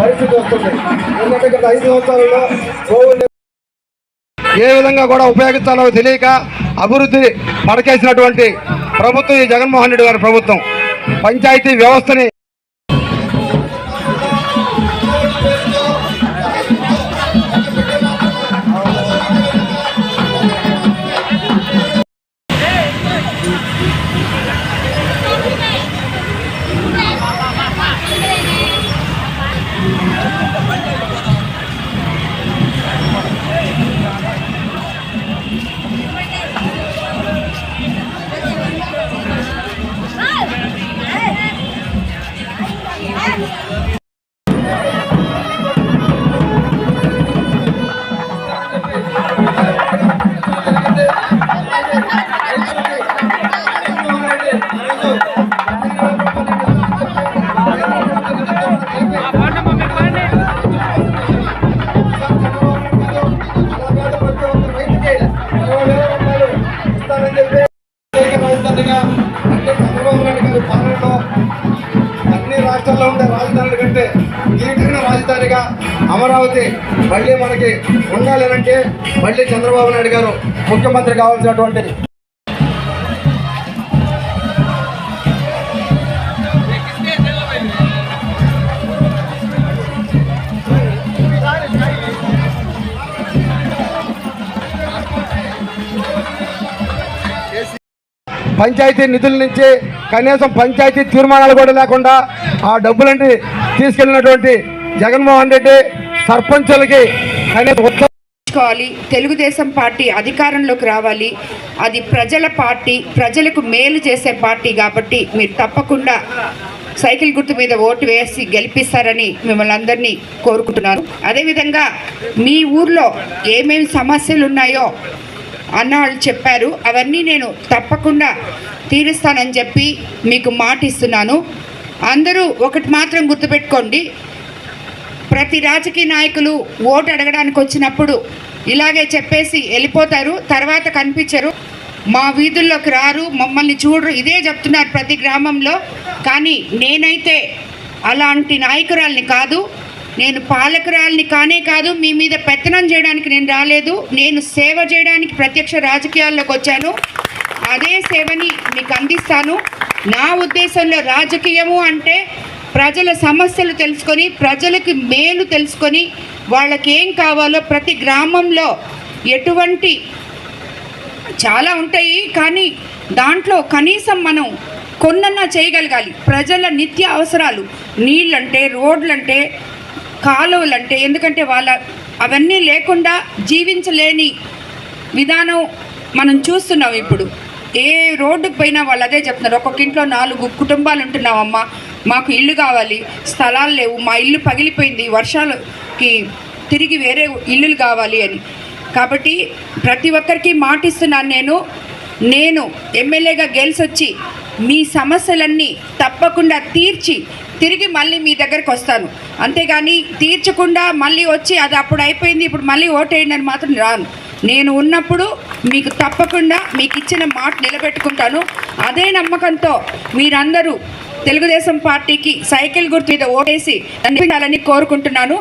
ఐదు సంవత్సరాల్లో కోవిడ్ ఏ విధంగా కూడా ఉపయోగించాలో తెలియక అభివృద్ధి పడకేసినటువంటి ప్రభుత్వం ఈ జగన్మోహన్ రెడ్డి గారి ప్రభుత్వం. పంచాయతీ వ్యవస్థని ఉన్నటువంటి పాలనలో అన్ని రాష్ట్రాల్లో ఉండే రాజధానుల కంటే గిరిగిన రాజధానిగా అమరావతి మళ్ళీ మనకి ఉండాలి అంటే మళ్ళీ చంద్రబాబు నాయుడు గారు ముఖ్యమంత్రి కావాల్సినటువంటిది. పంచాయతీ నిధుల నుంచి కనీసం పంచాయతీ తీర్మానాలు కూడా లేకుండా ఆ డబ్బులన్నీ తీసుకెళ్ళినటువంటి జగన్మోహన్ రెడ్డి సర్పంచులకి కనీసం ఉత్సవ తెలుగుదేశం పార్టీ అధికారంలోకి రావాలి. అది ప్రజల పార్టీ ప్రజలకు మేలు చేసే పార్టీ కాబట్టి మీరు తప్పకుండా సైకిల్ గుర్తు మీద ఓటు వేసి గెలిపిస్తారని మిమ్మల్ని అందరినీ కోరుకుంటున్నాను. అదేవిధంగా మీ ఊర్లో ఏమేమి సమస్యలు ఉన్నాయో అన్న వాళ్ళు చెప్పారు అవన్నీ నేను తప్పకుండా తీరుస్తానని చెప్పి మీకు మాట ఇస్తున్నాను అందరూ ఒకటి మాత్రం గుర్తుపెట్టుకోండి ప్రతి రాజకీయ నాయకులు ఓటు అడగడానికి వచ్చినప్పుడు ఇలాగే చెప్పేసి వెళ్ళిపోతారు తర్వాత కనిపించరు. మా వీధుల్లోకి రారు మమ్మల్ని చూడరు ఇదే చెప్తున్నారు ప్రతి గ్రామంలో. కానీ నేనైతే అలాంటి నాయకురాల్ని కాదు నేను పాలకురాల్ని కానే కాదు మీ మీద పెత్తనం చేయడానికి నేను రాలేదు. నేను సేవ చేయడానికి ప్రత్యక్ష రాజకీయాల్లోకి వచ్చాను. అదే సేవని మీకు అందిస్తాను. నా ఉద్దేశంలో రాజకీయము అంటే ప్రజల సమస్యలు తెలుసుకొని ప్రజలకు మేలు తెలుసుకొని వాళ్ళకి ఏం కావాలో ప్రతి గ్రామంలో ఎటువంటి చాలా ఉంటాయి. కానీ దాంట్లో కనీసం మనం కొన్నన్నా చేయగలగాలి. ప్రజల నిత్య అవసరాలు నీళ్ళంటే రోడ్లంటే కాలువలు అంటే ఎందుకంటే వాళ్ళ అవన్నీ లేకుండా జీవించలేని విధానం మనం చూస్తున్నాం ఇప్పుడు. ఏ రోడ్డుకు పోయినా వాళ్ళు అదే చెప్తున్నారు. ఒక్కొక్క ఇంట్లో నాలుగు కుటుంబాలు ఉంటున్నామమ్మా మాకు ఇల్లు కావాలి స్థలాలు లేవు మా ఇల్లు పగిలిపోయింది వర్షాలకి తిరిగి వేరే ఇల్లులు కావాలి అని. కాబట్టి ప్రతి ఒక్కరికి మాటిస్తున్నాను నేను. నేను ఎమ్మెల్యేగా గెలిచొచ్చి మీ సమస్యలన్నీ తప్పకుండా తీర్చి తిరిగి మళ్ళీ మీ దగ్గరకు వస్తాను. అంతేగాని తీర్చకుండా మళ్ళీ వచ్చి అది అప్పుడు అయిపోయింది ఇప్పుడు మళ్ళీ ఓటేయండి అని మాత్రం రాను. నేను ఉన్నప్పుడు మీకు తప్పకుండా మీకు ఇచ్చిన మాట నిలబెట్టుకుంటాను. అదే నమ్మకంతో మీరందరూ తెలుగుదేశం పార్టీకి సైకిల్ గుర్తు మీద ఓటేసి నడిపించాలని కోరుకుంటున్నాను.